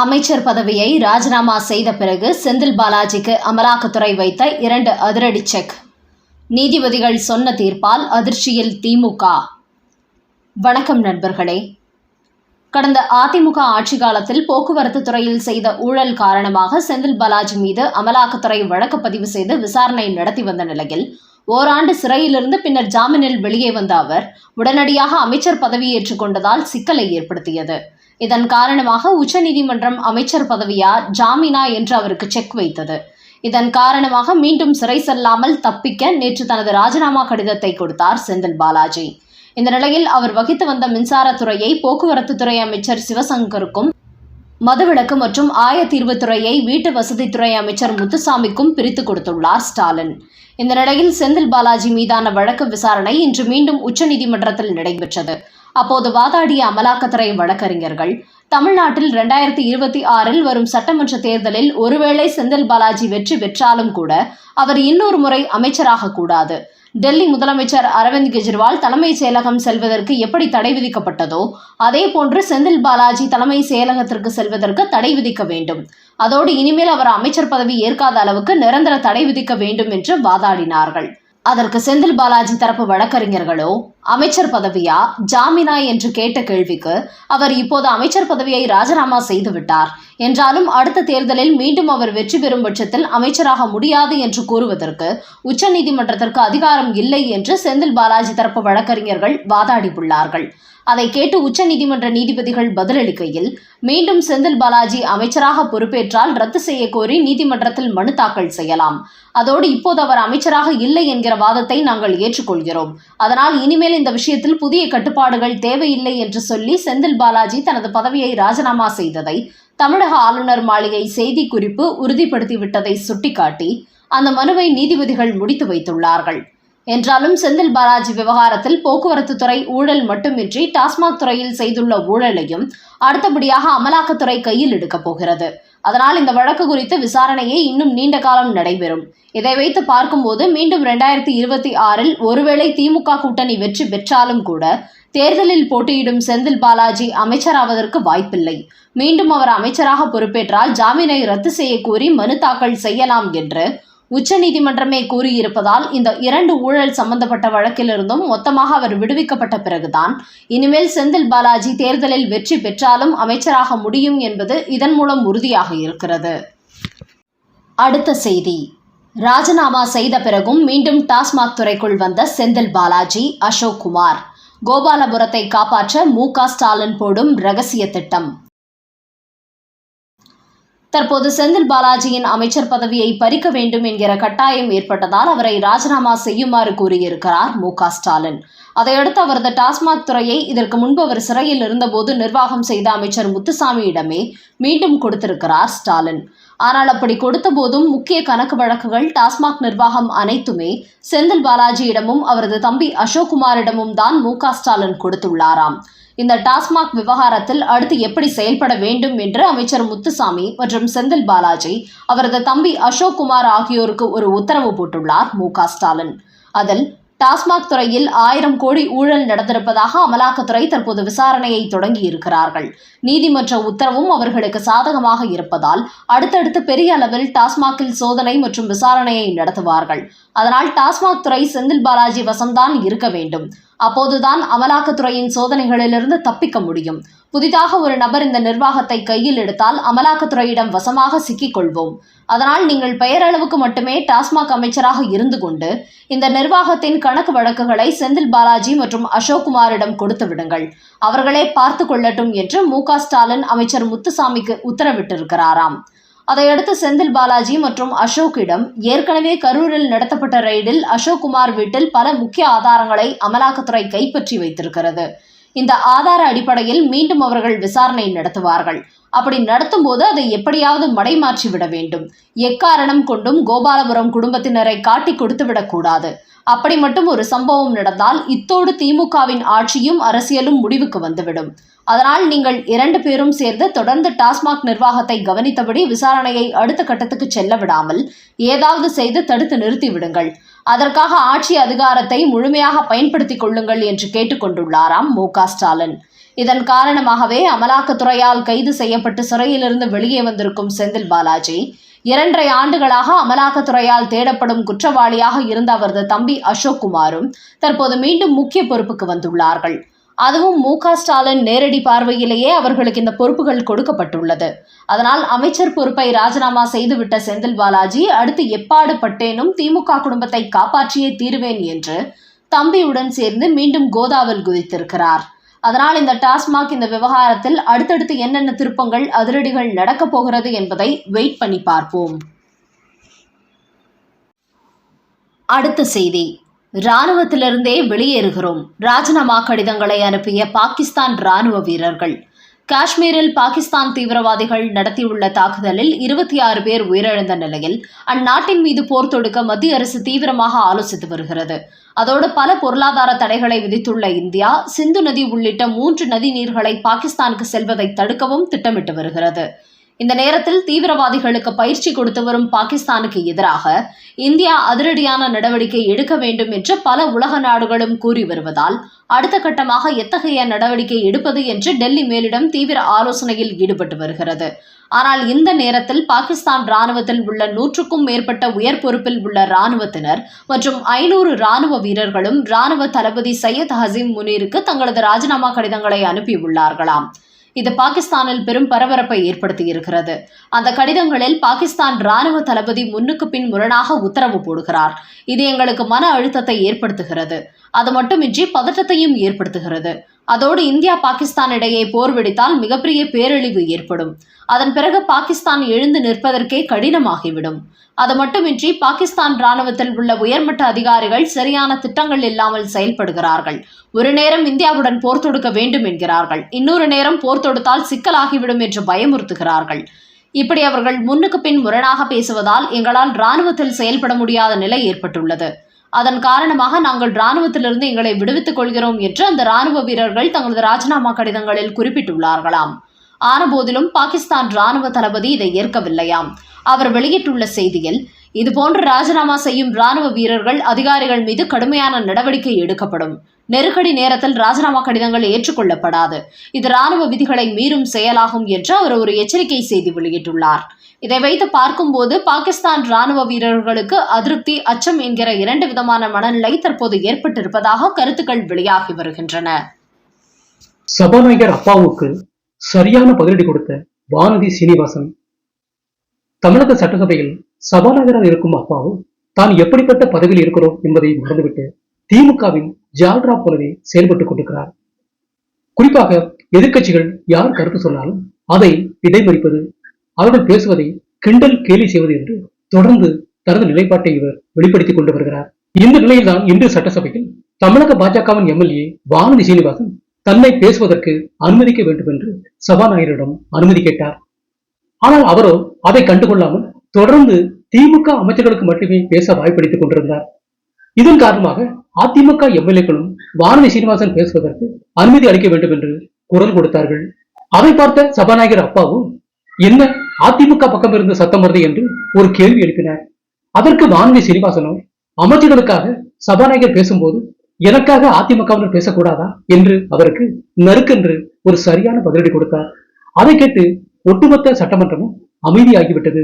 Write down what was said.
அமைச்சர் பதவியை ராஜினாமா செய்த பிறகு செந்தில் பாலாஜிக்கு அமலாக்கத்துறை வைத்த இரண்டு அதிரடி செக். நீதிபதிகள் சொன்ன தீர்ப்பால் அதிர்ச்சியில் திமுக. வணக்கம் நண்பர்களே. கடந்த அதிமுக ஆட்சி காலத்தில் போக்குவரத்து துறையில் செய்த ஊழல் காரணமாக செந்தில் பாலாஜி மீது அமலாக்கத்துறை வழக்கு பதிவு செய்து விசாரணை நடத்தி வந்த நிலையில் ஓராண்டு சிறையிலிருந்து பின்னர் ஜாமீனில் வெளியே வந்த அவர் உடனடியாக அமைச்சர் பதவியேற்றுக் கொண்டதால் சிக்கலை ஏற்படுத்தியது. இதன் காரணமாக உச்சநீதிமன்றம் அமைச்சர் பதவியா ஜாமீனா என்று அவருக்கு செக் வைத்தது. இதன் காரணமாக மீண்டும் சிறை செல்லாமல் தப்பிக்க நேற்று தனது ராஜினாமா கடிதத்தை கொடுத்தார் செந்தில் பாலாஜி. இந்த நிலையில் அவர் வகித்து வந்த மின்சாரத்துறையை போக்குவரத்து துறை அமைச்சர் சிவசங்கருக்கும் மதுவிலக்கு மற்றும் ஆயத்தீர்வுத்துறையை வீட்டு வசதித்துறை அமைச்சர் முத்துசாமிக்கும் பிரித்து கொடுத்துள்ளார் ஸ்டாலின். இந்த நிலையில் செந்தில் பாலாஜி மீதான வழக்கு விசாரணை இன்று மீண்டும் உச்சநீதிமன்றத்தில் நடைபெற்றது. அப்போது வாதாடிய அமலாக்கத்துறை வழக்கறிஞர்கள் தமிழ்நாட்டில் இரண்டாயிரத்தி இருபத்தி ஆறில் வரும் சட்டமன்ற தேர்தலில் ஒருவேளை செந்தில் பாலாஜி வெற்றி பெற்றாலும் கூட அவர் இன்னொரு முறை அமைச்சராக கூடாது. டெல்லி முதலமைச்சர் அரவிந்த் கெஜ்ரிவால் தலைமைச் செயலகம் செல்வதற்கு எப்படி தடை விதிக்கப்பட்டதோ அதே போன்று செந்தில் பாலாஜி தலைமை செயலகத்திற்கு செல்வதற்கு தடை விதிக்க வேண்டும். அதோடு இனிமேல் அவர் அமைச்சர் பதவி ஏற்காத அளவுக்கு நிரந்தர தடை விதிக்க வேண்டும் என்று வாதாடினார்கள். அதற்கு செந்தில் பாலாஜி தரப்பு வழக்கறிஞர்களோ அமைச்சர் பதவியா ஜாமீனா என்று கேட்ட கேள்விக்கு அவர் இப்போது அமைச்சர் பதவியை ராஜினாமா செய்துவிட்டார். என்றாலும் அடுத்த தேர்தலில் மீண்டும் அவர் வெற்றி பெறும் பட்சத்தில் அமைச்சராக முடியாது என்று கூறுவதற்கு உச்சநீதிமன்றத்திற்கு அதிகாரம் இல்லை என்று செந்தில் பாலாஜி தரப்பு வழக்கறிஞர்கள் வாதாடியுள்ளார்கள். அதை கேட்டு உச்சநீதிமன்ற நீதிபதிகள் பதிலளிக்கையில் மீண்டும் செந்தில் பாலாஜி அமைச்சராக பொறுப்பேற்றால் ரத்து செய்ய கோரி நீதிமன்றத்தில் மனு தாக்கல் செய்யலாம். அதோடு இப்போது அவர் அமைச்சராக இல்லை என்கிற வாதத்தை நாங்கள் ஏற்றுக்கொள்கிறோம். அதனால் இனிமேல் இந்த விஷயத்தில் புதிய கட்டுப்பாடுகள் தேவையில்லை என்று சொல்லி செந்தில் பாலாஜி தனது பதவியை ராஜினாமா செய்ததை தமிழக ஆளுநர் மாளிகை செய்திக்குறிப்பு உறுதிப்படுத்திவிட்டதை சுட்டிக்காட்டி அந்த மனுவை நீதிபதிகள் முடித்து வைத்துள்ளார்கள். என்றாலும் செந்தில் பாலாஜி விவகாரத்தில் போக்குவரத்து துறை ஊழல் மட்டுமின்றி டாஸ்மாக் துறையில் செய்துள்ள ஊழலையும் அடுத்தபடியாக அமலாக்கத்துறை கையில் எடுக்கப் போகிறது. அதனால் இந்த வழக்கு குறித்த விசாரணையே இன்னும் நீண்ட காலம் நடைபெறும். இதை வைத்து பார்க்கும்போது மீண்டும் இரண்டாயிரத்தி இருபத்தி ஆறில் ஒருவேளை திமுக கூட்டணி வெற்றி பெற்றாலும் கூட தேர்தலில் போட்டியிடும் செந்தில் பாலாஜி அமைச்சராவதற்கு வாய்ப்பில்லை. மீண்டும் அவர் அமைச்சராக பொறுப்பேற்றால் ஜாமீனை ரத்து செய்ய கோரி மனு தாக்கல் செய்யலாம் என்று உச்சநீதிமன்றமே கூறியிருப்பதால் இந்த இரண்டு ஊழல் சம்பந்தப்பட்ட வழக்கிலிருந்தும் மொத்தமாக அவர் விடுவிக்கப்பட்ட பிறகுதான். இனிமேல் செந்தில் பாலாஜி தேர்தலில் வெற்றி பெற்றாலும் அமைச்சராக முடியும் என்பது இதன் மூலம் உறுதியாக இருக்கிறது. அடுத்த செய்தி. ராஜினாமா செய்த பிறகும் மீண்டும் டாஸ்மாக் துறைக்குள் வந்த செந்தில் பாலாஜி அசோக் குமார். கோபாலபுரத்தை காப்பாற்ற மு ஸ்டாலின் போடும் ரகசிய திட்டம். தற்போது செந்தில் பாலாஜியின் அமைச்சர் பதவியை பறிக்க வேண்டும் என்கிற கட்டாயம் ஏற்பட்டதால் அவரை ராஜினாமா செய்யுமாறு கூறியிருக்கிறார் மு க ஸ்டாலின். அதையடுத்து அவரது டாஸ்மாக் துறையை இதற்கு முன்பு அவர் சிறையில் இருந்தபோது நிர்வாகம் செய்த அமைச்சர் முத்துசாமியிடமே மீண்டும் கொடுத்திருக்கிறார் ஸ்டாலின். ஆனால் அப்படி கொடுத்த போதும் முக்கிய கணக்கு வழக்குகள் டாஸ்மாக் நிர்வாகம் அனைத்துமே செந்தில் பாலாஜியிடமும் அவரது தம்பி அசோக்குமாரிடமும் தான் மு க ஸ்டாலின் கொடுத்துள்ளாராம். இந்த டாஸ்மாக் விவகாரத்தில் அடுத்து எப்படி செயல்பட வேண்டும் என்று அமைச்சர் முத்துசாமி மற்றும் செந்தில் பாலாஜி அவரது தம்பி அசோக் குமார் ஆகியோருக்கு ஒரு உத்தரவு போட்டுள்ளார் மு க ஸ்டாலின். அதில் டாஸ்மாக் துறையில் ஆயிரம் கோடி ஊழல் நடந்திருப்பதாக அமலாக்கத்துறை தற்போது விசாரணையை தொடங்கி இருக்கிறார்கள் நீதிமன்ற உத்தரவும் அவர்களுக்கு சாதகமாக இருப்பதால் அடுத்தடுத்து பெரிய அளவில் டாஸ்மாகில் சோதனை மற்றும் விசாரணையை நடத்துவார்கள். அதனால் டாஸ்மாக் துறை செந்தில் பாலாஜி வசம்தான் இருக்க வேண்டும். அப்போதுதான் அமலாக்கத்துறையின் சோதனைகளிலிருந்து தப்பிக்க முடியும். புதிதாக ஒரு நபர் இந்த நிர்வாகத்தை கையில் எடுத்தால் அமலாக்கத்துறையிடம் வசமாக சிக்கிக் கொள்வோம் அதனால் நீங்கள் பெயரளவுக்கு மட்டுமே டாஸ்மாக் அமைச்சராக இருந்து கொண்டு இந்த நிர்வாகத்தின் கணக்கு வழக்குகளை செந்தில் பாலாஜி மற்றும் அசோக்குமாரிடம் கொடுத்து விடுங்கள். அவர்களே பார்த்து கொள்ளட்டும் என்று மு ஸ்டாலின் அமைச்சர் முத்துசாமிக்கு உத்தரவிட்டிருக்கிறாராம். அதையடுத்து செந்தில் பாலாஜி மற்றும் அசோக்கிடம் ஏற்கனவே கரூரில் நடத்தப்பட்ட ரெய்டில் அசோக் குமார் வீட்டில் பல முக்கிய ஆதாரங்களை அமலாக்கத்துறை கைப்பற்றி வைத்திருக்கிறது. இந்த ஆதார அடிப்படையில் மீண்டும் அவர்கள் விசாரணை நடத்துவார்கள். அப்படி நடத்தும் போது அதை எப்படியாவது மடைமாற்றி விட வேண்டும். எக்காரணம் கொண்டும் கோபாலபுரம் குடும்பத்தினரை காட்டி கொடுத்து விடக்கூடாது. அப்படி மட்டும் ஒரு சம்பவம் நடந்தால் இத்தோடு திமுகவின் ஆட்சியும் அரசியலும் முடிவுக்கு வந்துவிடும். அதனால் நீங்கள் இரண்டு பேரும் சேர்ந்து தொடர்ந்து டாஸ்மாக் நிர்வாகத்தை கவனித்தபடி விசாரணையை அடுத்த கட்டத்துக்கு செல்ல விடாமல் ஏதாவது செய்து தடுத்து நிறுத்தி விடுங்கள். அதற்காக ஆட்சி அதிகாரத்தை முழுமையாக பயன்படுத்திக் கொள்ளுங்கள் என்று கேட்டுக்கொண்டுள்ளாராம் மு க ஸ்டாலின். இதன் காரணமாகவே அமலாக்கத்துறையால் கைது செய்யப்பட்டு சிறையிலிருந்து வெளியே வந்திருக்கும் செந்தில் பாலாஜி இரண்டரை ஆண்டுகளாக அமலாக்கத்துறையால் தேடப்படும் குற்றவாளியாக இருந்த அவரது தம்பி அசோக் குமாரும் தற்போது மீண்டும் முக்கிய பொறுப்புக்கு வந்துள்ளார்கள். அதுவும் மு ஸ்டாலின் நேரடி பார்வையிலேயே அவர்களுக்கு இந்த பொறுப்புகள் கொடுக்கப்பட்டுள்ளது. அதனால் அமைச்சர் பொறுப்பை ராஜினாமா செய்துவிட்ட செந்தில் பாலாஜி அடுத்து எப்பாடு பட்டேனும் திமுக குடும்பத்தை காப்பாற்றியே தீருவேன் என்று தம்பியுடன் சேர்ந்து மீண்டும் கோதாவில் குதித்திருக்கிறார். அதனால் இந்த டாஸ்மாக் இந்த விவகாரத்தில் அடுத்தடுத்து என்னென்ன திருப்பங்கள் அதிரடிகள் நடக்கப் போகிறது என்பதை வெயிட் பண்ணி பார்ப்போம். அடுத்த செய்தி. இராணுவத்திலிருந்தே வெளியேறுகிறோம். ராஜினாமா கடிதங்களை அனுப்பிய பாகிஸ்தான் ராணுவ வீரர்கள். காஷ்மீரில் பாகிஸ்தான் தீவிரவாதிகள் நடத்தியுள்ள தாக்குதலில் இருபத்தி ஆறு பேர் உயிரிழந்த நிலையில் அந்நாட்டின் மீது போர் தொடுக்க மத்திய அரசு தீவிரமாக ஆலோசித்து வருகிறது. அதோடு பல பொருளாதார தடைகளை விதித்துள்ள இந்தியா சிந்து நதி உள்ளிட்ட மூன்று நதி நீர்களை பாகிஸ்தானுக்கு செல்வதை தடுக்கவும் திட்டமிட்டு வருகிறது. இந்த நேரத்தில் தீவிரவாதிகளுக்கு பயிற்சி கொடுத்து வரும் பாகிஸ்தானுக்கு எதிராக இந்தியா அதிரடியான நடவடிக்கை எடுக்க வேண்டும் என்று பல உலக நாடுகளும் கூறி வருவதால் அடுத்த கட்டமாக எத்தகைய நடவடிக்கை எடுப்பது என்று டெல்லி மேலிடம் தீவிர ஆலோசனையில் ஈடுபட்டு வருகிறது. ஆனால் இந்த நேரத்தில் பாகிஸ்தான் ராணுவத்தில் உள்ள நூற்றுக்கும் மேற்பட்ட உயர் பொறுப்பில் உள்ள ராணுவத்தினர் மற்றும் ஐநூறு ராணுவ வீரர்களும் ராணுவ தளபதி சையத் ஹசீம் முனீருக்கு தங்களது ராஜினாமா கடிதங்களை அனுப்பியுள்ளார்களாம். இது பாகிஸ்தானில் பெரும் பரபரப்பை ஏற்படுத்தியிருக்கிறது. அந்த கடிதங்களில் பாகிஸ்தான் ராணுவ தளபதி முன்னுக்கு பின் முரணாக உத்தரவு போடுகிறார். இது எங்களுக்கு மன அழுத்தத்தை ஏற்படுத்துகிறது. அது மட்டுமின்றி பதட்டத்தையும் ஏற்படுத்துகிறது. அதோடு இந்தியா பாகிஸ்தான் இடையே போர் வெடித்தால் மிகப்பெரிய பேரழிவு ஏற்படும். அதன் பிறகு பாகிஸ்தான் எழுந்து நிற்பதற்கே கடினமாகிவிடும். அது மட்டுமின்றி பாகிஸ்தான் ராணுவத்தில் உள்ள உயர்மட்ட அதிகாரிகள் சரியான திட்டங்கள் இல்லாமல் செயல்படுகிறார்கள். ஒரு நேரம் இந்தியாவுடன் போர் தொடுக்க வேண்டும் என்கிறார்கள். இன்னொரு நேரம் போர் தொடுத்தால் சிக்கலாகிவிடும் என்று பயமுறுத்துகிறார்கள். இப்படி அவர்கள் முன்னுக்கு பின் முரணாக பேசுவதால் எங்களால் ராணுவத்தில் செயல்பட முடியாத நிலை ஏற்பட்டுள்ளது. அதன் காரணமாக நாங்கள் ராணுவத்திலிருந்து எங்களை விடுவித்துக் கொள்கிறோம் என்று அந்த ராணுவ வீரர்கள் தங்களது ராஜினாமா கடிதங்களில் குறிப்பிட்டுள்ளார்களாம். ஆனபோதிலும் பாகிஸ்தான் ராணுவ தளபதி இதை ஏற்கவில்லையாம். அவர் வெளியிட்டுள்ள செய்தியில் இதுபோன்று ராஜினாமா செய்யும் ராணுவ வீரர்கள் அதிகாரிகள் மீது கடுமையான நடவடிக்கை எடுக்கப்படும். நெருக்கடி நேரத்தில் ராஜினாமா கடிதங்கள் ஏற்றுக்கொள்ளப்படாது. இது ராணுவ விதிகளை மீறும் செயலாகும் என்று அவர் ஒரு எச்சரிக்கை செய்தி வெளியிட்டுள்ளார். இதை வைத்து பார்க்கும்போது பாகிஸ்தான் ராணுவ வீரர்களுக்கு அதிருப்தி அச்சம் என்கிற இரண்டு விதமான மனநிலை தற்போது ஏற்பட்டிருப்பதாக கருத்துக்கள் வெளியாகி வருகின்றன. சபாநாயகர் அப்பாவுக்கு சரியான பதிலடி கொடுத்த வானதி சீனிவாசன் தமிழக சட்டசபையில் சபாநாயகராக இருக்கும் அப்பாவும் தான் எப்படிப்பட்ட பதவியில் இருக்கிறோம் என்பதை மறந்துவிட்டு திமுகவின் ஜால்ரா போலவே செயல்பட்டுக் கொண்டிருக்கிறார். குறிப்பாக எதிர்க்கட்சிகள் யார் கருத்து சொன்னாலும் அதை இடைமறிப்பது அவர்கள் பேசுவதை கிண்டல் கேலி செய்வது என்று தொடர்ந்து தனது நிலைப்பாட்டை இவர் வெளிப்படுத்திக் கொண்டு வருகிறார். இந்த நிலையில்தான் இன்று சட்டசபையில் தமிழக பாஜகவின் எம்எல்ஏ வானதி சீனிவாசன் தன்னை பேசுவதற்கு அனுமதிக்க வேண்டும் என்று சபாநாயகரிடம் அனுமதி கேட்டார். ஆனால் அவரோ அதை கண்டுகொள்ளாமல் தொடர்ந்து திமுக அமைச்சர்களுக்கு மட்டுமே பேச வாய்ப்பளித்துக் கொண்டிருந்தார். இதன் காரணமாக அதிமுக எம்எல்ஏக்களும் வானதி சீனிவாசன் பேசுவதற்கு அனுமதி அளிக்க வேண்டும் என்று குரல் கொடுத்தார்கள். அதை பார்த்த சபாநாயகர் அப்பாவும் என்ன அதிமுக பக்கம் இருந்த சத்தம் வருது என்று ஒரு கேள்வி எழுப்பினார். அதற்கு வான்வி சீனிவாசனும் அமைச்சர்களுக்காக சபாநாயகர் பேசும்போது எனக்காக அதிமுகவினர் பேசக்கூடாதா? என்று அவருக்கு நறுக்கென்று ஒரு சரியான பதிலடி கொடுத்தார். அதை கேட்டு ஒட்டுமொத்த சட்டமன்றமும் அமைதியாகிவிட்டது.